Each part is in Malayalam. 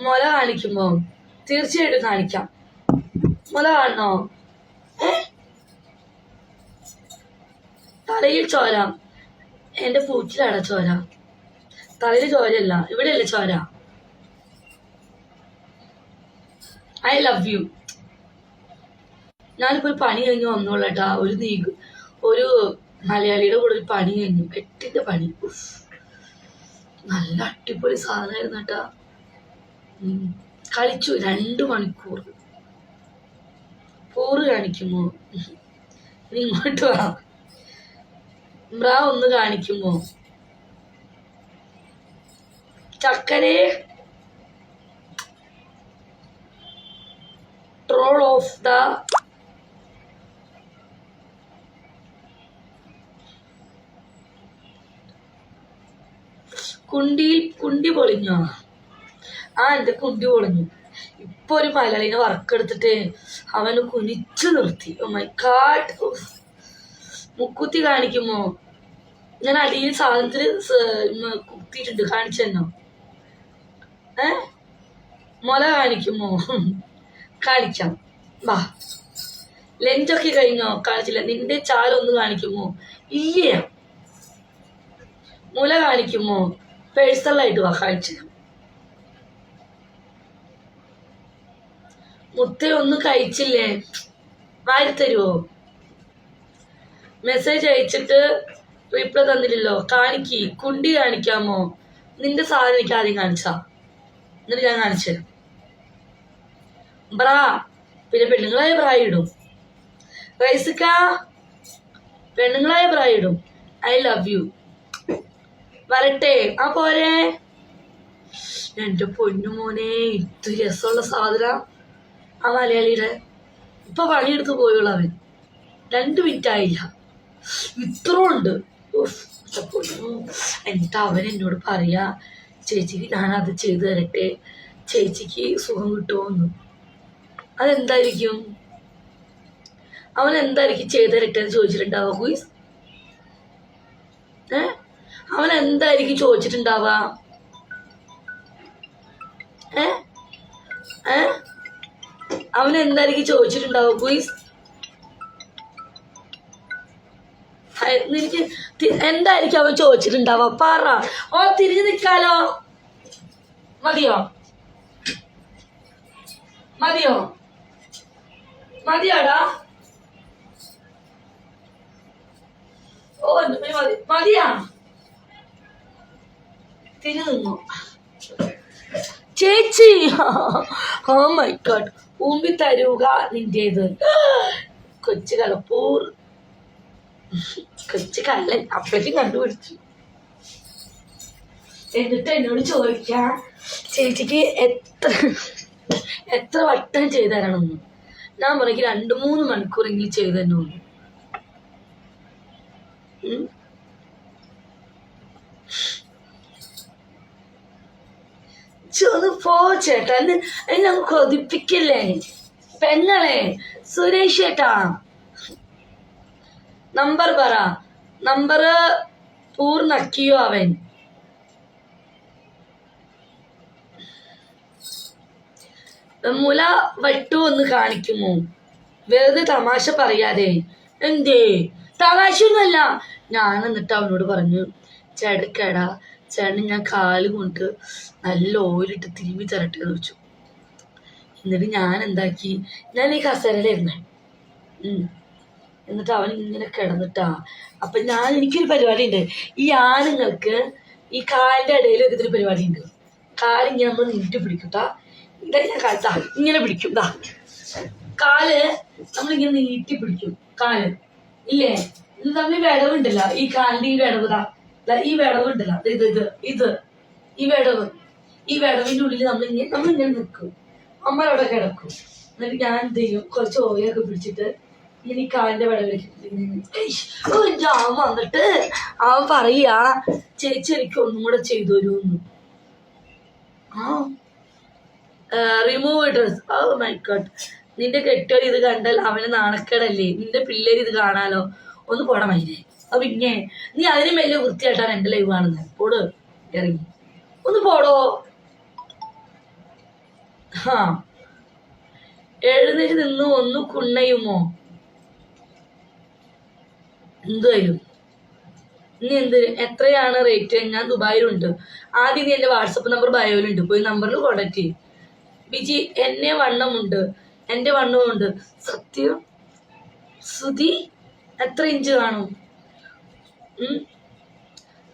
മുല കാണിക്കുമ്പോ തീർച്ചയായിട്ടും കാണിക്കാം. മുല കാണണോ? തലയിൽ ചോര. എന്റെ പൂച്ചിലാണ് ചോര. തലയിൽ ചോരയല്ല ഇവിടെയല്ല ചോര. I love you. ഞാനിപ്പോ ഒരു പണി കഴിഞ്ഞ് വന്നോളട്ടാ. ഒരു നീഗ് ഒരു മലയാളിയുടെ കൂടെ ഒരു പണി കഴിഞ്ഞു. കെട്ടിന്റെ പണി. നല്ല അടിപൊളി സാധനമായിരുന്നു കേട്ടാ. കളിച്ചു രണ്ടു മണിക്കൂർ. പോറ് കാണിക്കുമോ? ഇങ്ങോട്ട് വാ. ബ്രാ ഒന്ന് കാണിക്കുമോ? ചക്കരെ ട്രോൾ ഓഫ് ദ കുണ്ടിയിൽ കുണ്ടി പൊളിഞ്ഞോ? ആ എന്റെ കുണ്ടി പൊളിഞ്ഞു ഇപ്പൊ ഒരു മലയാളിനെ വറക്കെടുത്തിട്ട് അവന് കുനിച്ചു നിർത്തി. ഓ മൈ കാട്ട് മുക്കുത്തി കാണിക്കുമോ? ഞാൻ അടിയിൽ സാധനത്തിൽ കുത്തിയിട്ടുണ്ട്. കാണിച്ചെന്നോ ഏ? മുല കാണിക്കുമോ? കാണിക്കാം. വാ. ലെഞ്ചൊക്കെ കഴിഞ്ഞോ? കാണിച്ചില്ല. നിന്റെ ചാലൊന്ന് കാണിക്കുമോ? ഇല്ല. മുല കാണിക്കുമോ? പേഴ്സണലായിട്ട് വാ കാണിച്ചു മുത്ത ഒന്നും കഴിച്ചില്ലേ? വാരിത്തരുവോ തരുവോ? മെസ്സേജ് അയച്ചിട്ട് റിപ്ലൈ തന്നില്ലല്ലോ. കാണിക്കി കുണ്ടി കാണിക്കാമോ? നിന്റെ സാധനം എനിക്ക് ആദ്യം കാണിച്ചാ. എന്നിട്ട് ഞാൻ കാണിച്ചു ബ്രാ പിന്നെ പെണ്ണുങ്ങളായ ബ്രാ ഇടും. റൈസിക്ക പെണ്ണുങ്ങളായ ബ്രാ ഇടും. ഐ ലവ് യു വരട്ടെ. ആ പോരെ. എന്റെ പൊന്നു മോനെ ഇത് രസമുള്ള സാധന. ആ മലയാളിയുടെ ഇപ്പൊ പണിയെടുത്ത് പോയുള്ള അവൻ രണ്ട് മിനിറ്റ് ആയില്ല ഇത്ര ഉണ്ട് എന്നിട്ട് അവൻ എന്നോട് പറയാ ചേച്ചിക്ക് ഞാൻ അത് ചെയ്തു തരട്ടെ. ചേച്ചിക്ക് സുഖം കിട്ടുമോന്ന്. അതെന്തായിരിക്കും? അവൻ എന്തായിരിക്കും ചെയ്തു തരട്ടെ എന്ന് ചോദിച്ചിട്ടുണ്ടാവുക ഏ? അവൻ എന്തായിരിക്കും ചോദിച്ചിട്ടുണ്ടാവുക ഏ? ഏ? അവൻ എന്തായിരിക്കും ചോദിച്ചിട്ടുണ്ടാവും ഗുയിസ് എനിക്ക് എന്തായിരിക്കും അവൻ ചോദിച്ചിട്ടുണ്ടാവുക? പാറ. ഓ തിരിഞ്ഞു നിൽക്കാലോ? മതിയോ? മതിയോ? മതിയാടാ? ഓ മതി. മതിയാ? തിരിഞ്ഞു നിന്നു. ചേച്ചി. ഓ മൈ ഗോഡ് ഊമ്പി തരുക നിന്റേത്. കൊച്ചു കളപ്പൂർ കൊച്ചു കള്ളൻ. അപ്പഴേക്കും കണ്ടുപിടിച്ചു. എന്നിട്ട് എന്നോട് ചോദിക്കാ ചേച്ചിക്ക് എത്ര എത്ര വട്ടം ചെയ്തു തരണമെന്ന് ഞാൻ പറയും രണ്ട് മൂന്ന് മണിക്കൂറെങ്കിലും ചെയ്തു തന്നെ ചൊന്ന് പോ ചേട്ടാ. എന്നെ കൊതിപ്പിക്കില്ലേ? പെങ്ങളെ സുരേഷ് ചേട്ടാ. നമ്പർ പറ. നമ്പർ പൂർണക്കിയോ അവൻ? മുല വട്ടു ഒന്ന് കാണിക്കുമോ? വെറുതെ തമാശ പറയാതെ. എന്തേ? തമാശയൊന്നുമല്ല. ഞാൻ എന്നിട്ട് അവനോട് പറഞ്ഞു ചേട്ടക്കേടാ ചേട്ടൻ ഞാൻ കാൽ കൊണ്ട് നല്ല ഓയിലിട്ട് തിരുമ്മി തരട്ടെ എന്ന് വെച്ചു. എന്നിട്ട് ഞാൻ എന്താക്കി? ഞാൻ ഈ കസേരയിലിരുന്നേ. എന്നിട്ട് അവൻ ഇങ്ങനെ കിടന്നിട്ടാ. അപ്പൊ ഞാൻ എനിക്കൊരു പരിപാടി ഉണ്ട് ഈ ആണുങ്ങൾക്ക് ഈ കാലിന്റെ ഇടയിൽ ഇതിന് പരിപാടി ഉണ്ട് കാലിങ്ങനെ നമ്മൾ നീട്ടി പിടിക്കൂട്ടാ. ഇതാ ഞാൻ കാലത്താ ഇങ്ങനെ പിടിക്കും. ദാ. കാൽ നമ്മളിങ്ങനെ നീട്ടി പിടിക്കും. കാൽ. ഇല്ലേ? ഇത് തമ്മിൽ വിടവുണ്ടല്ലോ. ഈ കാലിന്റെ ഈ വിടവ് ഈ വിടവുണ്ടല്ലോ ഉണ്ടല്ല. ഇത് ഇത് ഇത് ഈ വിടവ്. ഈ വിടവിന്റെ ഉള്ളിൽ നമ്മൾ ഇങ്ങനെ നമ്മൾ ഇങ്ങനെ നിൽക്കും അമ്മ അവിടെ കിടക്കും. എന്നിട്ട് ഞാൻ എന്ത് ചെയ്യും? കുറച്ച് ഓയൊക്കെ പിടിച്ചിട്ട് ഇങ്ങനെ ഈ കാലിന്റെ വിടവിലേക്ക് അവൻ വന്നിട്ട് അവൻ പറയാ ചേച്ചി എനിക്ക് ഒന്നും കൂടെ ചെയ്തു തരുമെന്ന്. ആ remove dress oh my God നിന്റെ കെട്ടോ ഇത് കണ്ടാൽ അവന് നാണക്കേടല്ലേ? നിന്റെ പിള്ളേർ ഇത് കാണാലോ? ഒന്ന് പോടാ മൈനെ പിന്നെ നീ അതിനും വലിയ വൃത്തിയായിട്ടാണ് എന്റെ ലൈവ് കാണുന്നത് പോട് ഇറങ്ങി. ഒന്ന് പോടോ. ഹാ. എഴുന്നേറ്റ് നിന്ന് ഒന്ന് കുണ്ണയുമോ? എന്തായാലും നീ എന്ത് എത്രയാണ് റേറ്റ് ഞാൻ ദുബായിലുണ്ട്. ആദ്യം നീ എന്റെ വാട്സപ്പ് നമ്പർ ബയോയിലുണ്ട് പോയി നമ്പറിൽ കോണ്ടാക്ട് ചെയ്യും. ബിജി എന്നെ വണ്ണമുണ്ട്. എന്റെ വണ്ണമുണ്ട് സത്യം? സുധി? എത്ര ഇഞ്ച് കാണും?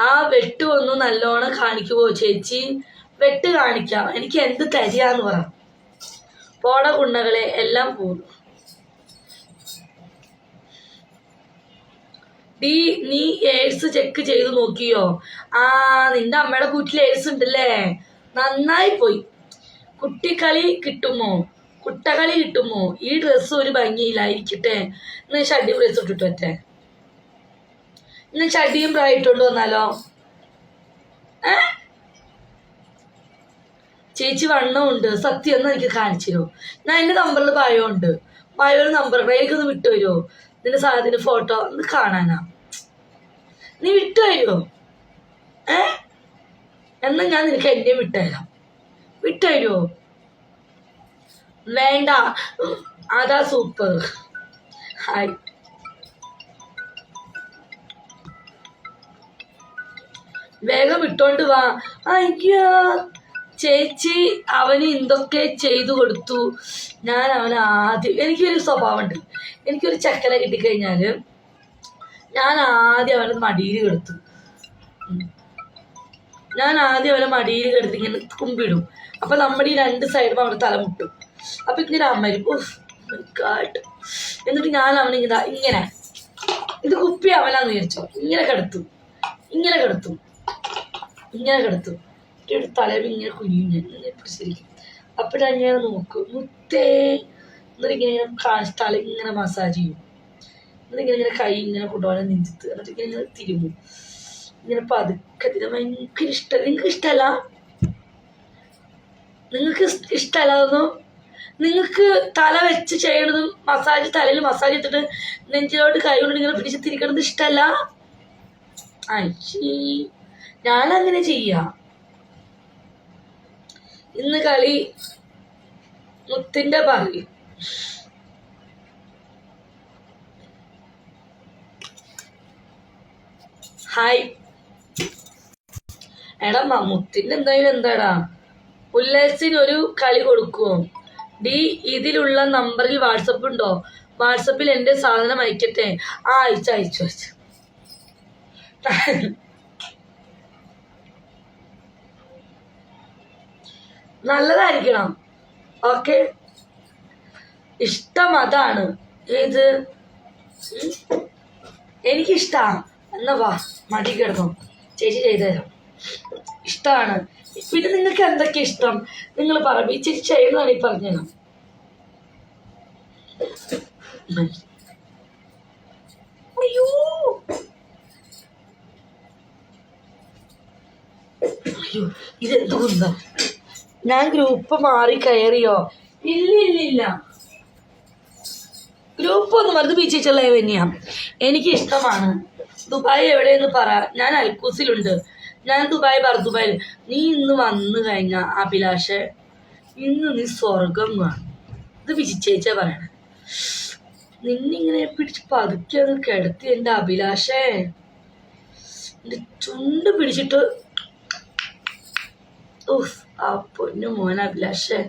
ആ വെട്ട് ഒന്ന് നല്ലോണം കാണിക്കുമോ ചേച്ചി? വെട്ട് കാണിക്കാം. എനിക്ക് എന്ത് തരികയെന്ന് പറ. പോട കുണ്ടകളെ എല്ലാം പോകും ഡി നീ എയ്ഡ്സ് ചെക്ക് ചെയ്ത് നോക്കിയോ? ആ നിന്റെ അമ്മയുടെ കൂട്ടിൽ എയ്ഡ്സ് ഉണ്ടല്ലേ? നന്നായി പോയി. കുട്ടിക്കളി കിട്ടുമോ? കുട്ടകളി കിട്ടുമോ? ഈ ഡ്രസ്സ് ഒരു ഭംഗിയില്ലായിരിക്കട്ടെ എന്ന് ഷഡ്ഡി ഡ്രസ്സ് ഇട്ടിട്ട് പറ്റേ ഇന്ന് ചടിയും പ്രായിട്ടുണ്ട് വന്നാലോ? ഏ? ചേച്ചി വണ്ണമുണ്ട് സത്യം ഒന്ന് എനിക്ക് കാണിച്ചിരുന്നു ഞാൻ എന്റെ നമ്പറിൽ പായോ ഉണ്ട്. പായോ നമ്പർ എനിക്കൊന്ന് വിട്ടുതരുമോ നിന്റെ സാധനത്തിന്റെ ഫോട്ടോ ഒന്ന് കാണാനാ. നീ വിട്ടുതരുമോ ഏ? എന്നാ ഞാൻ നിനക്ക് എന്നെ വിട്ടുതരാം വിട്ടുതരുമോ വേണ്ട. അതാ സൂപ്പർ ഹായ്. വേഗം ഇട്ടോണ്ട് വാ. അയ്യോ ചേച്ചി അവന് എന്തൊക്കെ ചെയ്തു കൊടുത്തു. ഞാൻ അവന് ആദ്യം എനിക്കൊരു സ്വഭാവമുണ്ട്. എനിക്കൊരു ചക്കല കിട്ടിക്കഴിഞ്ഞാൽ ഞാൻ ആദ്യം അവനെ മടിയിൽ കെടുത്തു. ഞാൻ ആദ്യം അവനെ മടിയിൽ കെടുത്ത് ഇങ്ങനെ കുമ്പിടും. അപ്പൊ നമ്മുടെ ഈ രണ്ട് സൈഡും അവന്റെ തല മുട്ടും. അപ്പൊ ഇങ്ങനെ അമ്മരും എന്നിട്ട് ഞാൻ അവനിങ്ങനെ ഇങ്ങനെ. ഇത് കുപ്പി അവനാന്ന് വിചാരിച്ചോ. ഇങ്ങനെ കെടുത്തു. ഇങ്ങനെ കിടത്തും. ഇങ്ങനെ കിടത്തും. എന്നിട്ട് ഒരു തലവ് ഇങ്ങനെ കുനിയും ഞാൻ ഇങ്ങനെ പിടിച്ചിരിക്കും. അപ്പോഴാണ് നോക്കും മുത്തേ എന്നിട്ട് ഇങ്ങനെ തല ഇങ്ങനെ മസാജ് ചെയ്യും. എന്നിട്ട് ഇങ്ങനെ കൈ ഇങ്ങനെ കൊണ്ടുപോകാൻ നെഞ്ചത്ത് എന്നിട്ട് ഇങ്ങനെ ഇങ്ങനെ തിരുമും ഇങ്ങനെ പതുക്കെ തിരി ഭയങ്കര ഇഷ്ടം നിങ്ങൾക്ക് ഇഷ്ടമല്ല നിങ്ങൾക്ക് ഇഷ്ടമല്ല അതൊന്നും? നിങ്ങൾക്ക് തല വെച്ച് ചെയ്യണതും മസാജ് തലയിൽ മസാജ് ഇട്ടിട്ട് നെഞ്ചിലോട്ട് കൈ കൊണ്ട് ഇങ്ങനെ പിടിച്ച് തിരിക്കണത് ഇഷ്ടമല്ല അയ്യേ ഞാനങ്ങനെ ചെയ്യാം. ഇന്ന് കളി മുത്തിന്റെ പറയും ഹായ്. എടാ മമ്മൂത്തിന്റെ എന്തായാലും എന്താടാ? ഉല്ലാസിന് ഒരു കളി കൊടുക്കുമോ ഡി ഇതിലുള്ള നമ്പറിൽ വാട്സപ്പ് ഉണ്ടോ? വാട്സപ്പിൽ എന്റെ സാധനം അയക്കട്ടെ? ആ അയച്ചു അയച്ചു അയച്ചു. നല്ലതായിരിക്കണം. ഓക്കെ. ഇഷ്ടം അതാണ്. ഏത്? എനിക്കിഷ്ടമാണ് എനിക്കിഷ്ടാ. എന്നാ വാ മടി കിടന്നു. ചേച്ചി ചെയ്തു തരാം ഇഷ്ടമാണ്. പിന്നെ നിങ്ങൾക്ക് എന്തൊക്കെ ഇഷ്ടം? നിങ്ങൾ പറഞ്ഞു ഈ ചേച്ചി ചെയ്യുന്നതാണ് ഈ പറഞ്ഞത്. അയ്യോ. അയ്യോ ഇതെന്ത് ഞാൻ ഗ്രൂപ്പ് മാറി കയറിയോ? ഇല്ല ഗ്രൂപ്പ് ഒന്ന് വെറുതെ ബീച്ചിച്ചുള്ള തന്നെയാ? എനിക്ക് ഇഷ്ടമാണ് ദുബായ് എവിടെയെന്ന് പറ. ഞാൻ അൽക്കൂസിലുണ്ട്. ഞാൻ ദുബായ് പറ ദുബായിൽ നീ ഇന്ന് വന്നു കഴിഞ്ഞ അഭിലാഷെ. ഇന്ന് നീ സ്വർഗം കാണും ഇത് വിജിച്ചേച്ച പറയണേ. നിന്നിങ്ങനെ പിടിച്ച് പതുക്കെ അത് കിടത്തി എന്റെ അഭിലാഷേ. എന്റെ ചുണ്ട് പിടിച്ചിട്ട് ഉഫ് ആ പൊന്നു മോൻ അഭിലാഷേ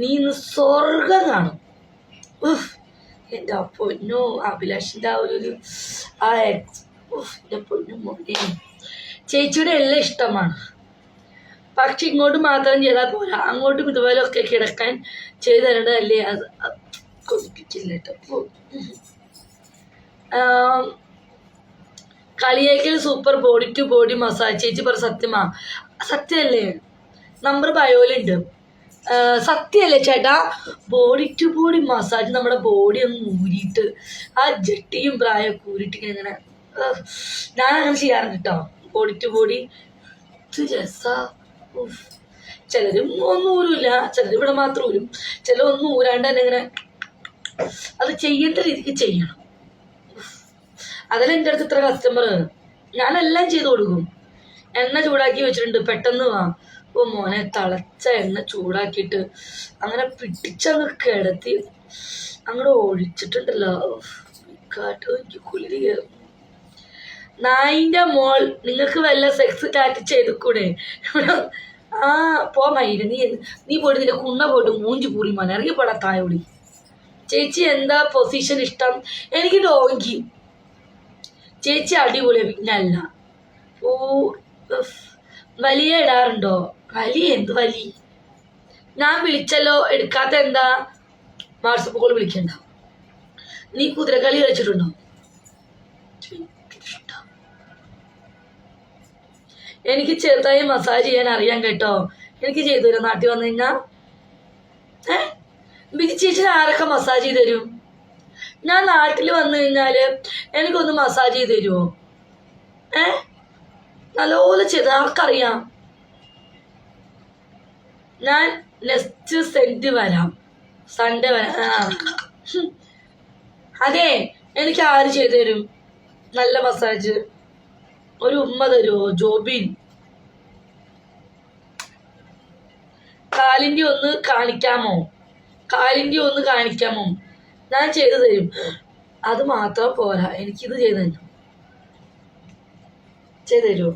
നീ ഇന്ന് സ്വർഗം കാണും എന്റെ പൊന്നു അഭിലാഷിന്റെ ആ ഒരു ആ എന്റെ പൊന്നു മോനെ. ചേച്ചിയുടെ എല്ലാം ഇഷ്ടമാണ്. പക്ഷെ ഇങ്ങോട്ട് മാത്രം ചെയ്താൽ പോരാ. അങ്ങോട്ടും ഇതുപോലെയൊക്കെ കിടക്കാൻ ചെയ്തു തരേണ്ടതല്ലേ അത് കൊതിപ്പിക്കില്ല കേട്ടോ. കളിയേക്കൽ super body to body massage ചേച്ചി പറ സത്യമാ. സത്യമല്ലേ? നമ്പർ ബയോയിലുണ്ട് സത്യല്ലേ ചേട്ടാ? ബോഡി ടു ബോഡി മസാജ് നമ്മുടെ ബോഡി ഒന്ന് ഊരിയിട്ട് ആ ജട്ടിയും പ്രായമൊക്കെ ഊരിയിട്ട് ഇങ്ങനെ ഞാൻ അങ്ങനെ ചെയ്യാറുണ്ട് കേട്ടോ ബോഡി ടു ബോഡി. ചിലരും ഒന്നും ഊരില്ല ചിലർ ഇവിടെ മാത്രം ഊരും. ചിലർ ഒന്നും ഊരാണ്ട് തന്നെ ഇങ്ങനെ അത് ചെയ്യേണ്ട രീതിക്ക് ചെയ്യണം. അതല്ല എന്റെ അടുത്ത് ഇത്ര കസ്റ്റമർ ഞാനെല്ലാം ചെയ്തു കൊടുക്കും. എണ്ണ ചൂടാക്കി വെച്ചിട്ടുണ്ട്. പെട്ടെന്ന് വാ. ഓ മോനെ തിളച്ച എണ്ണ ചൂടാക്കിയിട്ട് അങ്ങനെ പിടിച്ചങ്ങ് കിടത്തി അങ്ങോട്ട് ഒഴിച്ചിട്ടുണ്ടല്ലോ. കാട്ട് കുളിരി കയറും മോൾ നിങ്ങൾക്ക് വല്ല സെക്സ് ടാറ്റ് ചെയ്തുകൂടെ? ആ പോ മയിൽ നീ നീ പോയിട്ട് നിന്റെ കുണ്ണ പോയിട്ട് മൂഞ്ചി പൂറി മോനെ ഇറങ്ങി പോടാ തായോടി. ചേച്ചി എന്താ പൊസിഷൻ ഇഷ്ടം? എനിക്ക് ഡോങ്കി ചേച്ചി അടിപൊളി പിന്നല്ല ഓ വലിയ ഇടാറുണ്ടോ? വലിയ എന്ത് വലി? ഞാൻ വിളിച്ചല്ലോ എടുക്കാത്ത എന്താ വാട്സപ്പ് കോൾ വിളിക്കണ്ട. നീ കുതിരക്കളി കളിച്ചിട്ടുണ്ടോ? എനിക്ക് ചെറുതായി മസാജ് ചെയ്യാൻ അറിയാൻ കേട്ടോ. എനിക്ക് ചെയ്തു തരാം നാട്ടിൽ വന്നു കഴിഞ്ഞാ. ഏ? ബിജി ചേച്ചി ആരൊക്കെ മസാജ് ചെയ്ത് തരും? ഞാൻ നാട്ടിൽ വന്നു കഴിഞ്ഞാൽ എനിക്കൊന്ന് മസാജ് ചെയ്ത് തരുമോ ഏ? നല്ലപോലെ ചെയ്ത് ആർക്കറിയാം? ഞാൻ നെക്സ്റ്റ് സെന്റ് വരാം. സൺഡേ വരാം. അതെ എനിക്ക് ആര് ചെയ്തു തരും? നല്ല മസാജ് ഒരു ഉമ്മ തരുമോ ജോബിൻ. കാലിന്റെ ഒന്ന് കാണിക്കാമോ? കാലിന്റെ ഒന്ന് കാണിക്കാമോ? ഞാൻ ചെയ്തു തരും. അത് മാത്രം പോരാ. എനിക്കിത് ചെയ്തു തരും. ചെയ്തു തരുമോ